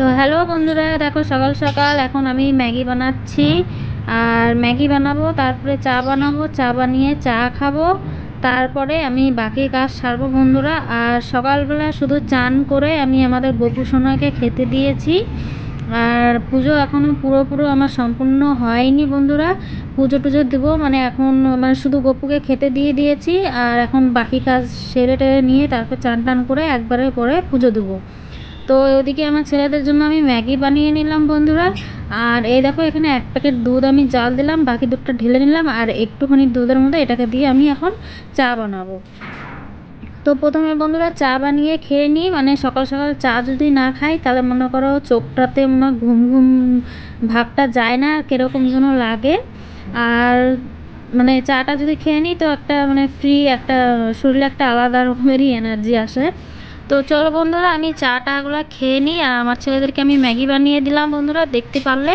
তো হ্যালো বন্ধুরা, দেখো সকাল সকাল এখন আমি ম্যাগি বানাচ্ছি। আর ম্যাগি বানাবো, তারপরে চা বানাবো, চা বানিয়ে চা খাব। তারপরে আমি বাকি কাজ সারবো বন্ধুরা। আর সকালবেলা শুধু চান করে আমি আমাদের গপু সোনাকে খেতে দিয়েছি। আর পুজো এখনও পুরোপুরো আমার সম্পূর্ণ হয়নি বন্ধুরা। পুজো টুজো দেবো মানে এখন মানে শুধু গপুকে খেতে দিয়ে দিয়েছি। আর এখন বাকি কাজ সেরে টেরে নিয়ে তারপর চান টান করে একবারে পরে পুজো দেবো। তো ওদিকে আমার ছেলেদের জন্য আমি ম্যাগি বানিয়ে নিলাম বন্ধুরা। আর এই দেখো, এখানে এক প্যাকেট দুধ আমি জাল দিলাম, বাকি দুধটা ঢেলে নিলাম, আর একটুখানি দুধের মধ্যে এটাকে দিয়ে আমি এখন চা বানাবো। তো প্রথমে বন্ধুরা চা বানিয়ে খেয়ে নিই মানে সকাল সকাল চা যদি না খাই, তাহলে মনে করো চোখটাতে মনে ঘুম ঘুম ভাবটা যায় না, কীরকম যেন লাগে। আর মানে চাটা যদি খেয়ে নিই, তো একটা মানে ফ্রি একটা, শরীরে একটা আলাদা রকমেরই এনার্জি আসে। তো চলো বন্ধুরা, আমি চা টাগুলো খেয়ে নিই আর আমার ছেলেদেরকে আমি ম্যাগি বানিয়ে দিলাম বন্ধুরা, দেখতে পারলে।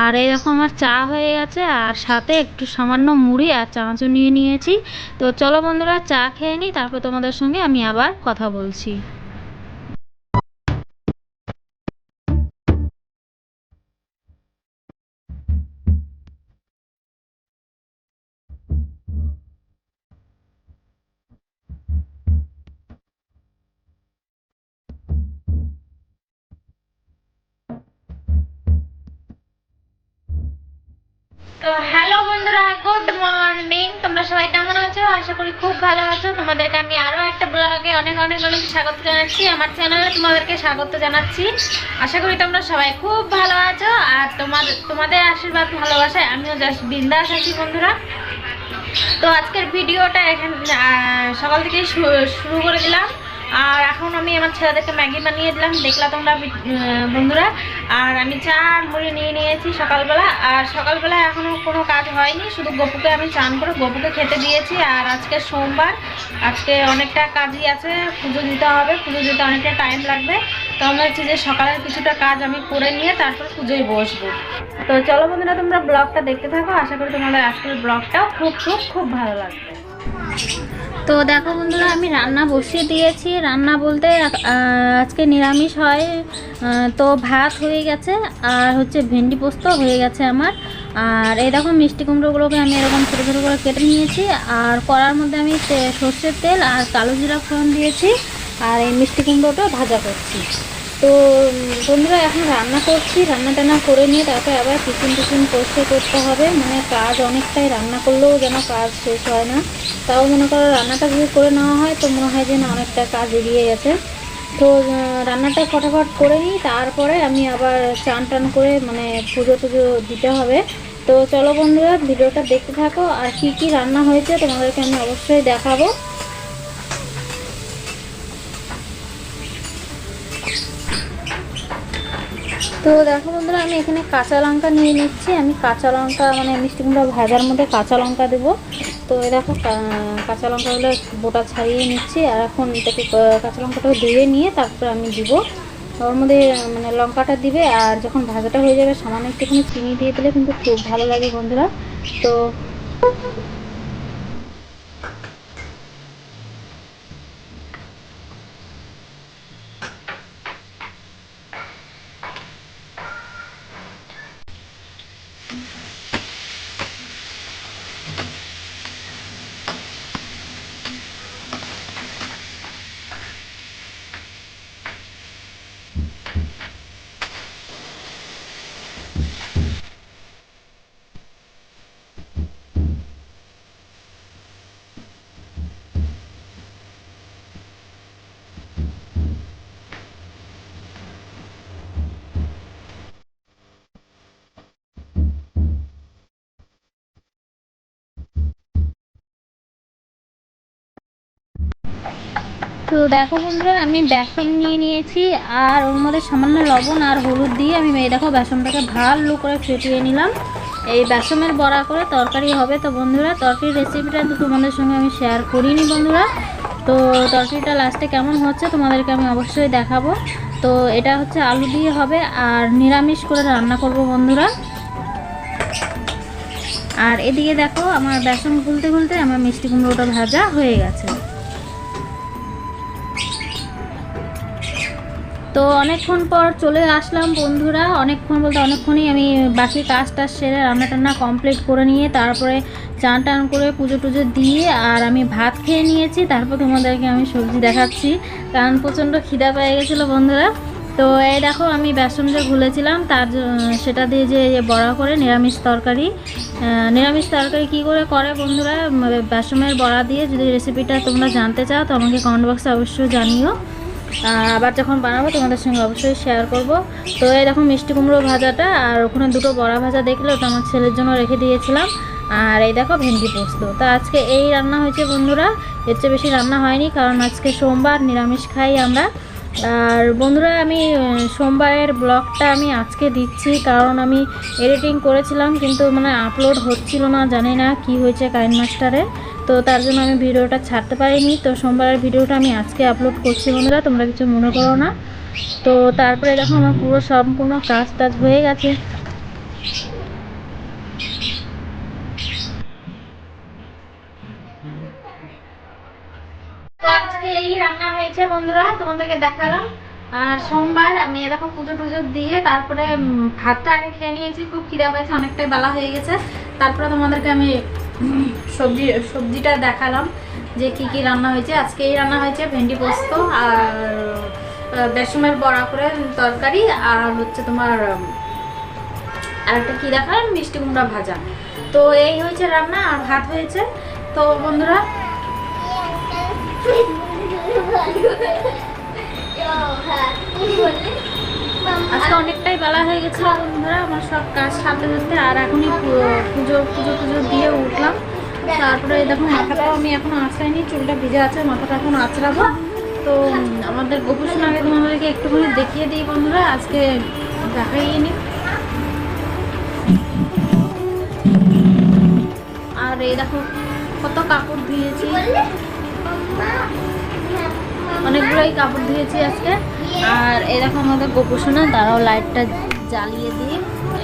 আর এরকম আমার চা হয়ে গেছে, আর সাথে একটু সামান্য মুড়ি আর চানাচুর নিয়ে নিয়েছি। তো চলো বন্ধুরা, চা খেয়ে নিই, তারপর তোমাদের সঙ্গে আমি আবার কথা বলছি। তো হ্যালো বন্ধুরা গুড মর্নিং তোমরা সবাই কেমন আছো? আশা করি খুব ভালো আছো। তোমাদেরকে আমি আরও একটা ব্লগে অনেক অনেক অনেক স্বাগত জানাচ্ছি। আমার চ্যানেলে তোমাদেরকে স্বাগত জানাচ্ছি। আশা করি তোমরা সবাই খুব ভালো আছো। আর তোমাদের তোমাদের আশীর্বাদ, ভালোবাসায় আমিও জাস্ট বিন্দাস আছি বন্ধুরা। তো আজকের ভিডিওটা এখানে সকাল থেকেই শুরু করে দিলাম। আর এখন আমি আমার ছেলেদেরকে ম্যাগি বানিয়ে দিলাম। দেখলা তোমরা বন্ধুরা। আর আমি চা আর মুড়ি নিয়ে নিয়েছি সকালবেলা। আর সকালবেলা এখনও কোনো কাজ হয়নি। শুধু গপুকে আমি চান করে গপুকে খেতে দিয়েছি। আর আজকে সোমবার। আজকে অনেকটা কাজই আছে। পুজো দিতে হবে। পুজো দিতে অনেকটা টাইম লাগবে। তো আমরা হচ্ছে যে সকালের কিছুটা কাজ আমি করে নিয়ে তারপর পুজোয় বসবো। তো চলো বন্ধুরা, তোমরা ব্লগটা দেখতে থাকো। আশা করি তোমাদের আজকের ব্লগটাও খুব খুব খুব ভালো লাগবে। তো দেখো বন্ধুরা, আমি রান্না বসিয়ে দিয়েছি। রান্না বলতে আজকে নিরামিষ হয়। তো ভাত হয়ে গেছে, আর হচ্ছে ভেন্ডি পোস্ত হয়ে গেছে আমার। আর এই দেখো মিষ্টি কুমড়োগুলোকে আমি এরকম ছোটো ছোটো করে কেটে নিয়েছি। আর কড়ার মধ্যে আমি সর্ষের তেল আর কালো জিরা ফোড়ন দিয়েছি। আর এই মিষ্টি কুমড়োটা ভাজা করছি। তো বন্ধুরা, এখন রান্না করছি। রান্না টান্না করে নিয়ে তারপরে আবার টিফিন টিফিন করতে করতে হবে। মানে কাজ অনেকটাই রান্না করলেও যেন কাজ শেষ হয় না। তাও মনে করো রান্নাটা যদি করে নেওয়া হয়, তো মনে হয় যে না অনেকটা কাজ এগিয়ে গেছে। তো রান্নাটা ফটাফট করে নিই। তারপরে আমি আবার চান টান করে মানে পুজো টুজো দিতে হবে। তো চলো বন্ধুরা, ভিডিওটা দেখতে থাকো। আর কি কি রান্না হয়েছে তোমাদেরকে আমি অবশ্যই দেখাবো। তো দেখো বন্ধুরা, আমি এখানে কাঁচা লঙ্কা নিয়ে নিচ্ছি। আমি কাঁচা লঙ্কা মানে মিষ্টি কুমড়া ভাজার মধ্যে কাঁচা লঙ্কা দেবো। তো দেখো কাঁচা লঙ্কাগুলো বোটা ছাড়িয়ে নিচ্ছি। আর এখন এটাকে কাঁচা লঙ্কাটা ধুয়ে নিয়ে তারপর আমি দিব। ওর মধ্যে মানে লঙ্কাটা দিবে। আর যখন ভাজাটা হয়ে যাবে, সামান্য একটুখানি চিনি দিয়ে দিলে কিন্তু খুব ভালো লাগে বন্ধুরা। তো তো দেখো বন্ধুরা, আমি বেসন নিয়ে নিয়েছি, আর ওর মধ্যে সামান্য লবণ আর হলুদ দিয়ে আমি এই দেখো বেসনটাকে ভালো করে ফেটিয়ে নিলাম। এই বেসনের বড়া করে তরকারি হবে তো বন্ধুরা, তরকারির রেসিপিটা তো তোমাদের সঙ্গে আমি শেয়ার করিনি বন্ধুরা। তো তরকারিটা লাস্টে কেমন হচ্ছে তোমাদেরকে আমি অবশ্যই দেখাবো। তো এটা হচ্ছে আলু দিয়ে হবে, আর নিরামিষ করে রান্না করব বন্ধুরা। আর এদিকে দেখো, আমার বেসন গুলতে গুলতে আমার মিষ্টি কুমড়োটা ভাজা হয়ে গেছে। তো অনেকক্ষণ পর চলে আসলাম বন্ধুরা। অনেকক্ষণ বলতে অনেকক্ষণই আমি বাকি কাজ টাজ সেরে রান্না টান্না কমপ্লিট করে নিয়ে তারপরে চান টান করে পুজো টুজো দিয়ে আর আমি ভাত খেয়ে নিয়েছি। তারপর তোমাদেরকে আমি সবজি দেখাচ্ছি। কারণ প্রচণ্ড খিদা পেয়ে গেছিল বন্ধুরা। তো এই দেখো আমি বেসন যে ঘুলেছিলাম, তার সেটা দিয়ে যে বড়া করে নিরামিষ তরকারি। নিরামিষ তরকারি কি করে করে বন্ধুরা? বেসনের বড়া দিয়ে যদি রেসিপিটা তোমরা জানতে চাও, তো আমাকে কমেন্ট বক্সে অবশ্যই জানিও। আবার যখন বানাবো, তোমাদের সঙ্গে অবশ্যই শেয়ার করব। তো এই দেখো মিষ্টি কুমড়ো ভাজাটা, আর ওখানে দুটো বড়া ভাজা দেখলে ওটা আমার ছেলের জন্য রেখে দিয়েছিলাম। আর এই দেখো ভেন্ডি পোস্ত। তো আজকে এই রান্না হয়েছে বন্ধুরা, এর চেয়ে বেশি রান্না হয়নি, কারণ আজকে সোমবার নিরামিষ খাই আমরা। আর বন্ধুরা, আমি সোমবারের ব্লগটা আমি আজকে দিচ্ছি, কারণ আমি এডিটিং করেছিলাম, কিন্তু মানে আপলোড হচ্ছিল না, জানি না কি হয়েছে কাইন মাস্টারে। তো তার জন্য আমি ভিডিওটা ছাড়তে পারিনি, তো সোমবারের ভিডিওটা আমি আজকে আপলোড করছি বন্ধুরা, তোমরা কিছু মনে করো না। তো তারপরে দেখো, আমার পুরো সম্পূর্ণ কাজ টাজ হয়ে গেছে তো আজকে এই রান্না হয়েছে বন্ধুরা তোমাদেরকে দেখালাম। আর সোমবার আমি এরকম পুজো টুজো দিয়ে তারপরে ভাতটা আগে খেয়ে নিয়েছি খুব খিদা পেয়েছে অনেকটাই বেলা হয়ে গেছে। তারপরে তোমাদেরকে আমি সবজি সবজিটা দেখালাম যে কি কি রান্না হয়েছে। আজকে এই রান্না হয়েছে ভেন্ডি পোস্ত আর বেসমের বড়া করে তরকারি আর হচ্ছে তোমার উম, আর একটা কি দেখালাম? মিষ্টি কুমড়া ভাজা। তো এই হয়েছে রান্না আর ভাত হয়েছে। তো বন্ধুরা আজকে অনেকটাই বেলা হয়ে গেছে বন্ধুরা, আমার সব কাজ সারতে সারতে, আর এখনই পুজো পুজো পুজো দিয়ে উঠলাম। তারপরে দেখো মাথাটাও আমি এখনও আঁচড়াইনি চুলটা ভিজে আছে, মাথাটা এখন আঁচড়াবো তো আমাদের গোপুষণ আগে তোমাদেরকে একটুখানি দেখিয়ে দিই বন্ধুরা, আজকে দেখাইয়ে নি। আর এই দেখো কত কাপড় ধুয়েছি। অনেকগুলোই কাপড় ধুয়েছি আজকে। আর এরকম আমাদের গোপোষণা তারাও লাইটটা জ্বালিয়ে দিয়ে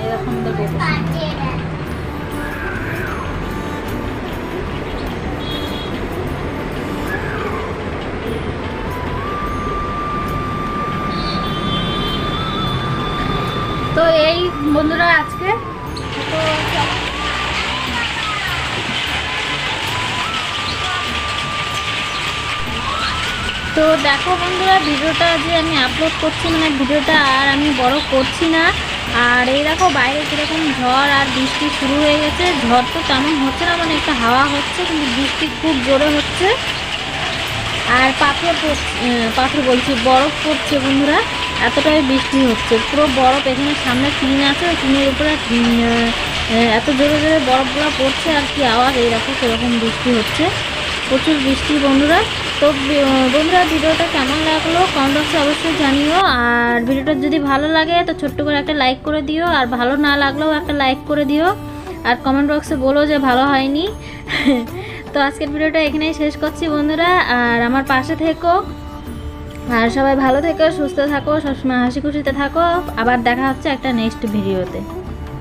এরকম আমাদের তো এই বন্ধুরা আজকে। তো তো দেখো বন্ধুরা, ভিডিওটা যে আমি আপলোড করছি মানে ভিডিওটা আর আমি বড় করছি না। আর এই দেখো, বাইরে কীরকম ঝড় আর বৃষ্টি শুরু হয়ে গেছে। ঝড় তো তেমন হচ্ছে না মানে একটা হাওয়া হচ্ছে, কিন্তু বৃষ্টি খুব জোরে হচ্ছে। আর পাথর পাথর বলছি, বরফ পড়ছে বন্ধুরা, এতটাই বৃষ্টি হচ্ছে। পুরো বরফ এখানে সামনে টিন আছে টিনের উপরে এত জোরে জোরে বরফগুলো পড়ছে, আর কি আওয়াজ, এই দেখো সেরকম বৃষ্টি হচ্ছে। প্রচুর বৃষ্টি বন্ধুরা। তো বন্ধুরা, ভিডিওটা কেমন লাগল কমেন্ট বক্সে অবশ্যই জানিও। আর ভিডিওটা যদি ভালো লাগে, তো ছোট্ট করে একটা লাইক করে দিও। আর ভালো না লাগলেও একটা লাইক করে দিও। আর কমেন্ট বক্সে বলো যে ভালো হয়নি। তো আজকের ভিডিওটা এখানেই শেষ করছি বন্ধুরা। আর আমার পাশে থেকো। আর সবাই ভালো থেকো, সুস্থ থাকো, সবসময় হাসি খুশিতে থাকো। আবার দেখা হচ্ছে একটা নেক্সট ভিডিওতে